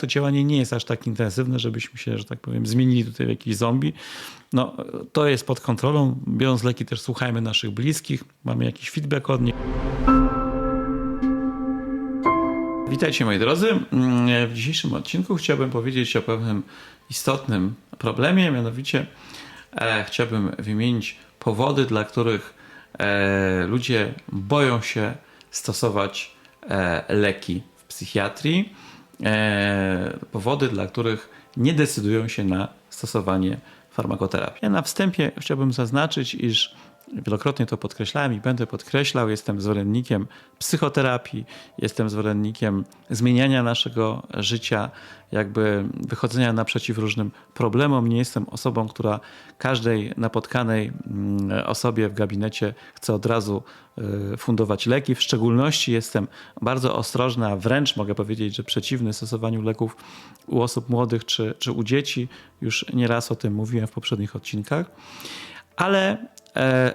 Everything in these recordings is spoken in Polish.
To działanie nie jest aż tak intensywne, żebyśmy się, że tak powiem, zmienili tutaj w jakiś zombie. No, to jest pod kontrolą. Biorąc leki też słuchajmy naszych bliskich, mamy jakiś feedback od nich. Witajcie moi drodzy. Mm, W dzisiejszym odcinku chciałbym powiedzieć o pewnym istotnym problemie, mianowicie e, chciałbym wymienić powody, dla których e, ludzie boją się stosować e, leki w psychiatrii, powody, dla których nie decydują się na stosowanie farmakoterapii. Ja na wstępie chciałbym zaznaczyć, iż wielokrotnie to podkreślałem i będę podkreślał, jestem zwolennikiem psychoterapii, jestem zwolennikiem zmieniania naszego życia, jakby wychodzenia naprzeciw różnym problemom. Nie jestem osobą, która każdej napotkanej mm, osobie w gabinecie chce od razu y, fundować leki. W szczególności jestem bardzo ostrożny, a wręcz mogę powiedzieć, że przeciwny stosowaniu leków u osób młodych czy, czy u dzieci. Już nieraz o tym mówiłem w poprzednich odcinkach. Ale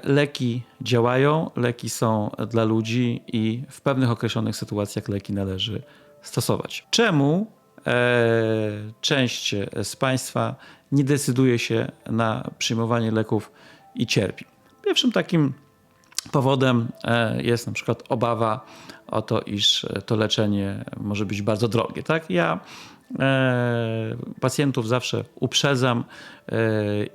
leki działają, leki są dla ludzi i w pewnych określonych sytuacjach leki należy stosować. Czemu e, część z Państwa nie decyduje się na przyjmowanie leków i cierpi? Pierwszym takim powodem e, jest na przykład obawa o to, iż to leczenie może być bardzo drogie. Tak? Ja e, pacjentów zawsze uprzedzam, e,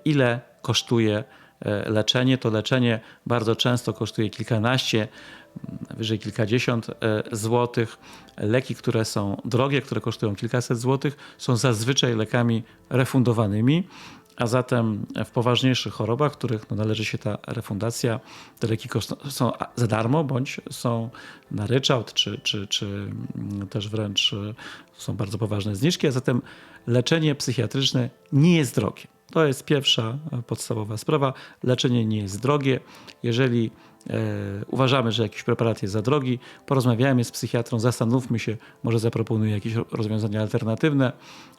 ile kosztuje e, leczenie. To leczenie bardzo często kosztuje kilkanaście, wyżej kilkadziesiąt e, złotych. Leki, które są drogie, które kosztują kilkaset złotych, są zazwyczaj lekami refundowanymi. A zatem w poważniejszych chorobach, których no, należy się ta refundacja, te leki są za darmo bądź są na ryczałt, czy, czy, czy mm, też wręcz e, są bardzo poważne zniżki. A zatem leczenie psychiatryczne nie jest drogie. To jest pierwsza e, podstawowa sprawa. Leczenie nie jest drogie. Jeżeli e, uważamy, że jakiś preparat jest za drogi, porozmawiajmy z psychiatrą, zastanówmy się, może zaproponuje jakieś rozwiązania alternatywne,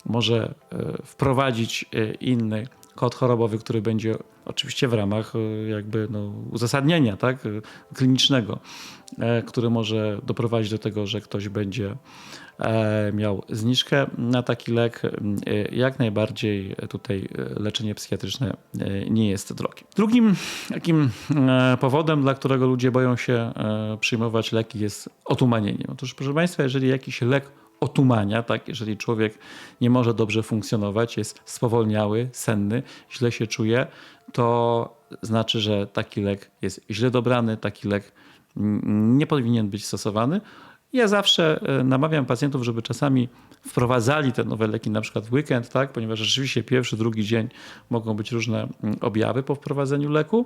może e, wprowadzić inny kod chorobowy, który będzie oczywiście w ramach e, jakby no, uzasadnienia tak, e, klinicznego, e, który może doprowadzić do tego, że ktoś będzie miał zniżkę na taki lek. Jak najbardziej tutaj leczenie psychiatryczne nie jest drogie. Drugim takim powodem, dla którego ludzie boją się przyjmować leki jest otumanienie. Otóż proszę Państwa, jeżeli jakiś lek otumania, tak, jeżeli człowiek nie może dobrze funkcjonować, jest spowolniały, senny, źle się czuje, to znaczy, że taki lek jest źle dobrany, taki lek nie powinien być stosowany. Ja zawsze e, namawiam pacjentów, żeby czasami wprowadzali te nowe leki na przykład w weekend, tak? ponieważ rzeczywiście pierwszy, drugi dzień mogą być różne objawy po wprowadzeniu leku.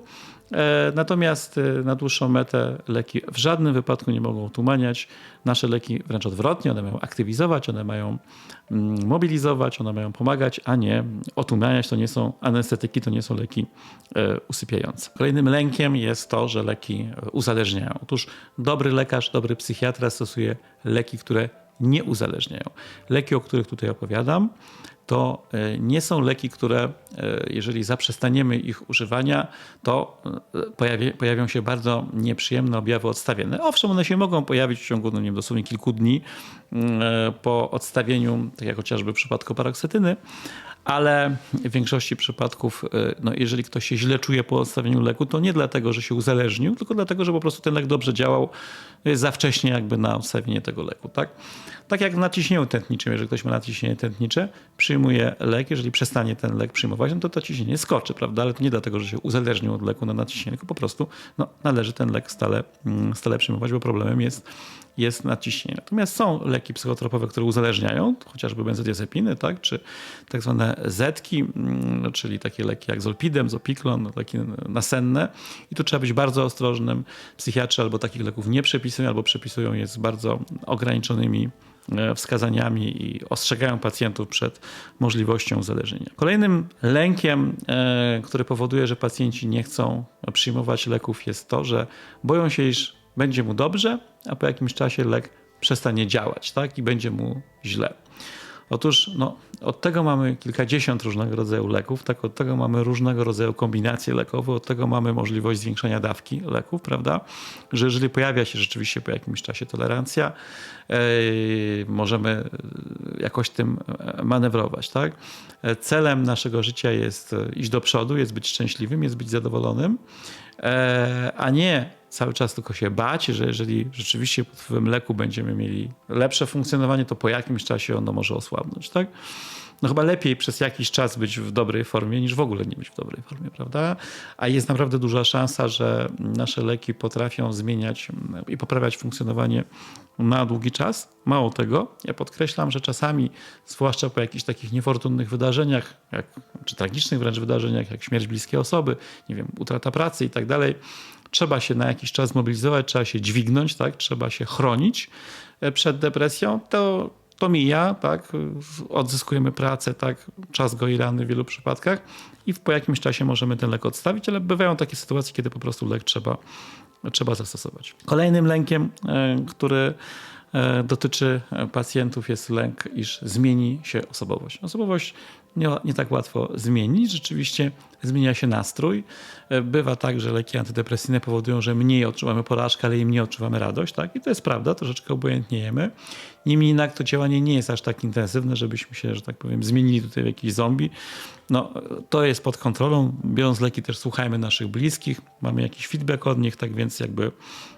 E, Natomiast e, na dłuższą metę leki w żadnym wypadku nie mogą tumaniać. Nasze leki wręcz odwrotnie, one mają aktywizować, one mają mm, mobilizować, one mają pomagać, a nie otumaniać. To nie są anestetyki, to nie są leki e, usypiające. Kolejnym lękiem jest to, że leki e, uzależniają. Otóż dobry lekarz, dobry psychiatra stosuje leki, które nie uzależniają. Leki, o których tutaj opowiadam, to e, nie są leki, które, e, jeżeli zaprzestaniemy ich używania, to e, pojawi, pojawią się bardzo nieprzyjemne objawy odstawienne. Owszem, one się mogą pojawić w ciągu no nie wiem, dosłownie kilku dni mm, po odstawieniu, tak jak chociażby w przypadku paroksetyny, ale w większości przypadków, e, no, jeżeli ktoś się źle czuje po odstawieniu leku, to nie dlatego, że się uzależnił, tylko dlatego, że po prostu ten lek dobrze działał, jest za wcześnie jakby na odstawienie tego leku. Tak, tak jak w naciśnieniu tętniczym, jeżeli ktoś ma naciśnienie tętnicze, przyjmuje lek, jeżeli przestanie ten lek przyjmować, no to to ciśnienie skoczy, prawda? Ale to nie dlatego, że się uzależnił od leku na naciśnienie, tylko po prostu no, należy ten lek stale, mm, stale przyjmować, bo problemem jest jest nadciśnienie. Natomiast są leki psychotropowe, które uzależniają, chociażby benzodiazepiny, tak, czy tak zwane zetki, mm, czyli takie leki jak zolpidem, zopiklon, leki nasenne. I tu trzeba być bardzo ostrożnym. Psychiatrzy albo takich leków nie przepisują, albo przepisują je z bardzo ograniczonymi e, wskazaniami i ostrzegają pacjentów przed możliwością uzależnienia. Kolejnym lękiem, e, który powoduje, że pacjenci nie chcą przyjmować leków, jest to, że boją się, iż będzie mu dobrze, a po jakimś czasie lek przestanie działać tak? i będzie mu źle. Otóż no, od tego mamy kilkadziesiąt różnego rodzaju leków, tak od tego mamy różnego rodzaju kombinacje lekowe, od tego mamy możliwość zwiększenia dawki leków, prawda? Że jeżeli pojawia się rzeczywiście po jakimś czasie tolerancja, e, możemy jakoś tym manewrować, tak? Celem naszego życia jest iść do przodu, jest być szczęśliwym, jest być zadowolonym, e, a nie cały czas tylko się bać, że jeżeli rzeczywiście po tym leku będziemy mieli lepsze funkcjonowanie, to po jakimś czasie ono może osłabnąć, tak? No chyba lepiej przez jakiś czas być w dobrej formie, niż w ogóle nie być w dobrej formie, prawda? A jest naprawdę duża szansa, że nasze leki potrafią zmieniać mm, i poprawiać funkcjonowanie na długi czas. Mało tego, ja podkreślam, że czasami, zwłaszcza po jakichś takich niefortunnych wydarzeniach, jak, czy tragicznych wręcz wydarzeniach, jak śmierć bliskiej osoby, nie wiem, utrata pracy i tak dalej, trzeba się na jakiś czas mobilizować, trzeba się dźwignąć, tak? trzeba się chronić e, przed depresją, to, to mija, tak? odzyskujemy pracę, tak? czas goi rany w wielu przypadkach i po jakimś czasie możemy ten lek odstawić, ale bywają takie sytuacje, kiedy po prostu lek trzeba, trzeba zastosować. Kolejnym lękiem, e, który e, dotyczy pacjentów jest lęk, iż zmieni się osobowość. Osobowość nie, nie tak łatwo zmienić. Rzeczywiście zmienia się nastrój. E, Bywa tak, że leki antydepresyjne powodują, że mniej odczuwamy porażkę, ale i mniej odczuwamy radość. Tak? I to jest prawda, troszeczkę obojętniejemy. Niemniej jednak to działanie nie jest aż tak intensywne, żebyśmy się, że tak powiem, zmienili tutaj w jakiś zombie. No, to jest pod kontrolą. Biorąc leki też słuchajmy naszych bliskich, mamy jakiś feedback od nich, tak więc jakby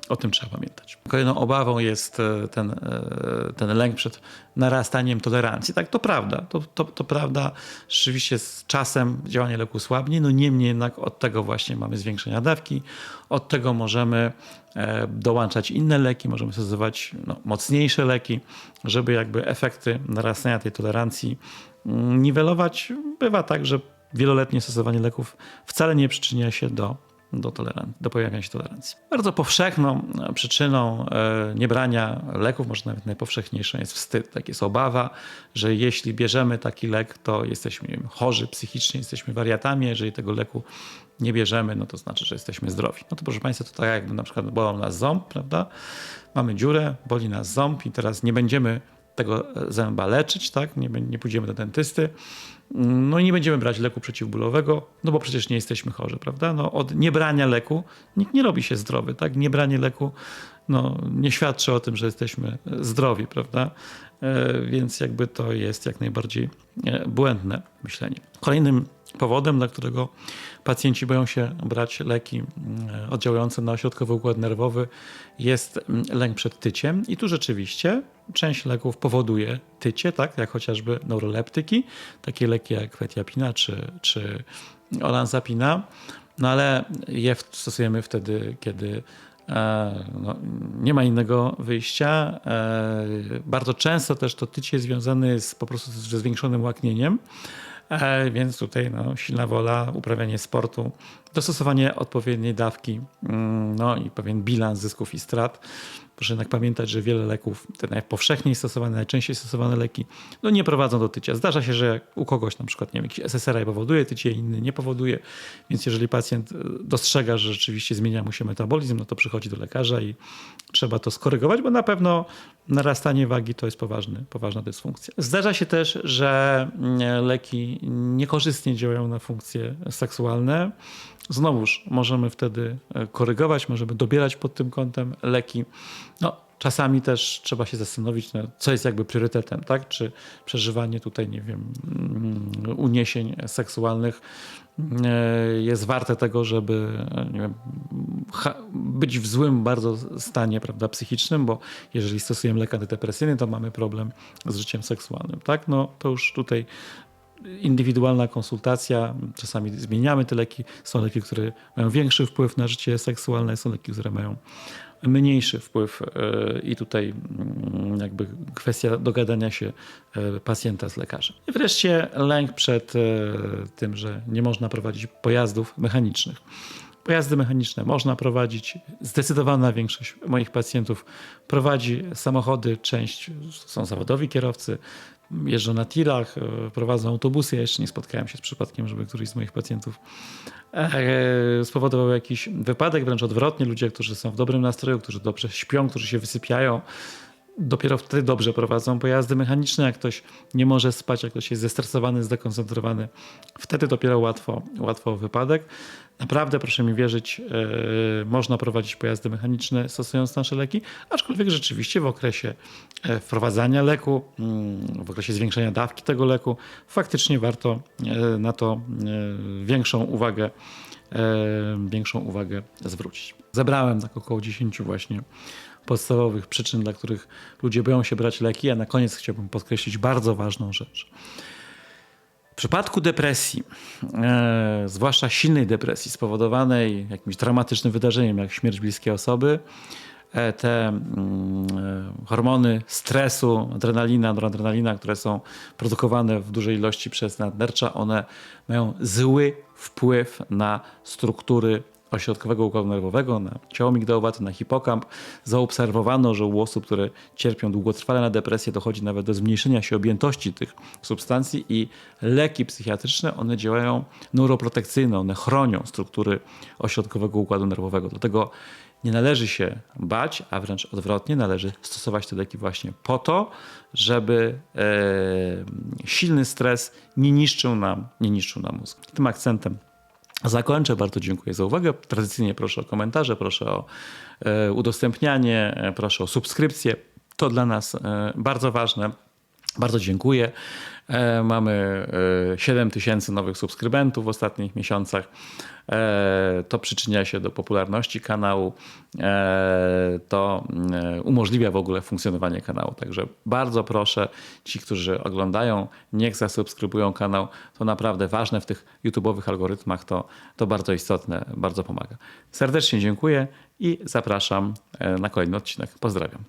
o tym trzeba pamiętać. Kolejną obawą jest e, ten, e, ten lęk przed narastaniem tolerancji. Tak, to prawda. To, to, to prawda. Rzeczywiście z czasem działanie leku słabnie, no niemniej jednak od tego właśnie mamy zwiększenia dawki, od tego możemy e, dołączać inne leki, możemy stosować no, mocniejsze leki, żeby jakby efekty narastania tej tolerancji mm, niwelować. Bywa tak, że wieloletnie stosowanie leków wcale nie przyczynia się do do, toleran- do pojawienia się tolerancji. Bardzo powszechną przyczyną e, niebrania leków, może nawet najpowszechniejszą jest wstyd. Tak jest obawa, że jeśli bierzemy taki lek, to jesteśmy wiem, chorzy psychicznie, jesteśmy wariatami, jeżeli tego leku nie bierzemy, no to znaczy, że jesteśmy zdrowi. No to proszę Państwa, to tak jakby na przykład bolał nas ząb, prawda? Mamy dziurę, boli nas ząb i teraz nie będziemy tego e, zęba leczyć, tak? Nie, nie pójdziemy do dentysty, no i nie będziemy brać leku przeciwbólowego, no bo przecież nie jesteśmy chorzy, prawda? No od niebrania leku nikt nie robi się zdrowy, tak? Niebranie leku no, nie świadczy o tym, że jesteśmy zdrowi, prawda? E, Więc jakby to jest jak najbardziej e, błędne myślenie. Kolejnym powodem, dla którego pacjenci boją się brać leki mm, oddziałujące na ośrodkowy układ nerwowy, jest mm, lęk przed tyciem. I tu rzeczywiście część leków powoduje tycie, tak, jak chociażby neuroleptyki, takie leki jak fetiapina czy, czy olanzapina, no ale je stosujemy wtedy, kiedy e, no, nie ma innego wyjścia. E, Bardzo często też to tycie związane jest po prostu ze zwiększonym łaknieniem. E, Więc tutaj no, silna wola, uprawianie sportu, dostosowanie odpowiedniej dawki, mm, no i pewien bilans zysków i strat. Proszę jednak pamiętać, że wiele leków, te najpowszechniej stosowane, najczęściej stosowane leki, no nie prowadzą do tycia. Zdarza się, że u kogoś na przykład nie wiem, jakiś SSRI powoduje tycie, inny nie powoduje, więc jeżeli pacjent e, dostrzega, że rzeczywiście zmienia mu się metabolizm, no to przychodzi do lekarza i trzeba to skorygować, bo na pewno narastanie wagi to jest poważny, poważna dysfunkcja. Zdarza się też, że mm, leki niekorzystnie działają na funkcje seksualne. Znowuż możemy wtedy e, korygować, możemy dobierać pod tym kątem leki. No, czasami też trzeba się zastanowić, no, co jest jakby priorytetem, tak? Czy przeżywanie tutaj, nie wiem, mm, uniesień seksualnych e, jest warte tego, żeby wiem, być w złym bardzo stanie prawda, psychicznym, bo jeżeli stosujemy lek antydepresyjny, to mamy problem z życiem seksualnym. Tak? No, to już tutaj indywidualna konsultacja, czasami zmieniamy te leki. Są leki, które mają większy wpływ na życie seksualne, są leki, które mają mniejszy wpływ e, i tutaj mm, jakby kwestia dogadania się e, pacjenta z lekarzem. I wreszcie lęk przed e, tym, że nie można prowadzić pojazdów mechanicznych. Pojazdy mechaniczne można prowadzić. Zdecydowana większość moich pacjentów prowadzi samochody, część są zawodowi kierowcy, jeżdżą na tirach, e, prowadzą autobusy. Ja jeszcze nie spotkałem się z przypadkiem, żeby któryś z moich pacjentów e, spowodował jakiś wypadek, wręcz odwrotnie. Ludzie, którzy są w dobrym nastroju, którzy dobrze śpią, którzy się wysypiają, dopiero wtedy dobrze prowadzą pojazdy mechaniczne. Jak ktoś nie może spać, jak ktoś jest zestresowany, zdekoncentrowany, wtedy dopiero łatwo, łatwo wypadek. Naprawdę, proszę mi wierzyć, yy, można prowadzić pojazdy mechaniczne stosując nasze leki, aczkolwiek rzeczywiście w okresie e, wprowadzania leku, mm, w okresie zwiększenia dawki tego leku, faktycznie warto e, na to większą uwagę, większą uwagę zwrócić. Zebrałem tak około 10 właśnie podstawowych przyczyn, dla których ludzie boją się brać leki, a na koniec chciałbym podkreślić bardzo ważną rzecz. W przypadku depresji, e, zwłaszcza silnej depresji spowodowanej jakimś dramatycznym wydarzeniem, jak śmierć bliskiej osoby, e, te mm, e, hormony stresu, adrenalina, noradrenalina, które są produkowane w dużej ilości przez nadnercza, one mają zły wpływ na struktury ośrodkowego układu nerwowego, na ciało migdałowate, na hipokamp. Zaobserwowano, że u osób, które cierpią długotrwale na depresję, dochodzi nawet do zmniejszenia się objętości tych substancji i leki psychiatryczne, one działają neuroprotekcyjne, one chronią struktury ośrodkowego układu nerwowego. Dlatego nie należy się bać, a wręcz odwrotnie, należy stosować te leki właśnie po to, żeby e, silny stres nie niszczył nam, nie niszczył nam mózgu. Tym akcentem Zakończę. Bardzo dziękuję za uwagę. Tradycyjnie proszę o komentarze, proszę o e, udostępnianie, e, proszę o subskrypcję. To dla nas e, bardzo ważne. Bardzo dziękuję. E, Mamy e, 7 tysięcy nowych subskrybentów w ostatnich miesiącach. E, To przyczynia się do popularności kanału. E, To e, umożliwia w ogóle funkcjonowanie kanału. Także bardzo proszę ci, którzy oglądają, niech zasubskrybują kanał. To naprawdę ważne w tych YouTube'owych algorytmach. To, to bardzo istotne, bardzo pomaga. Serdecznie dziękuję i zapraszam e, na kolejny odcinek. Pozdrawiam.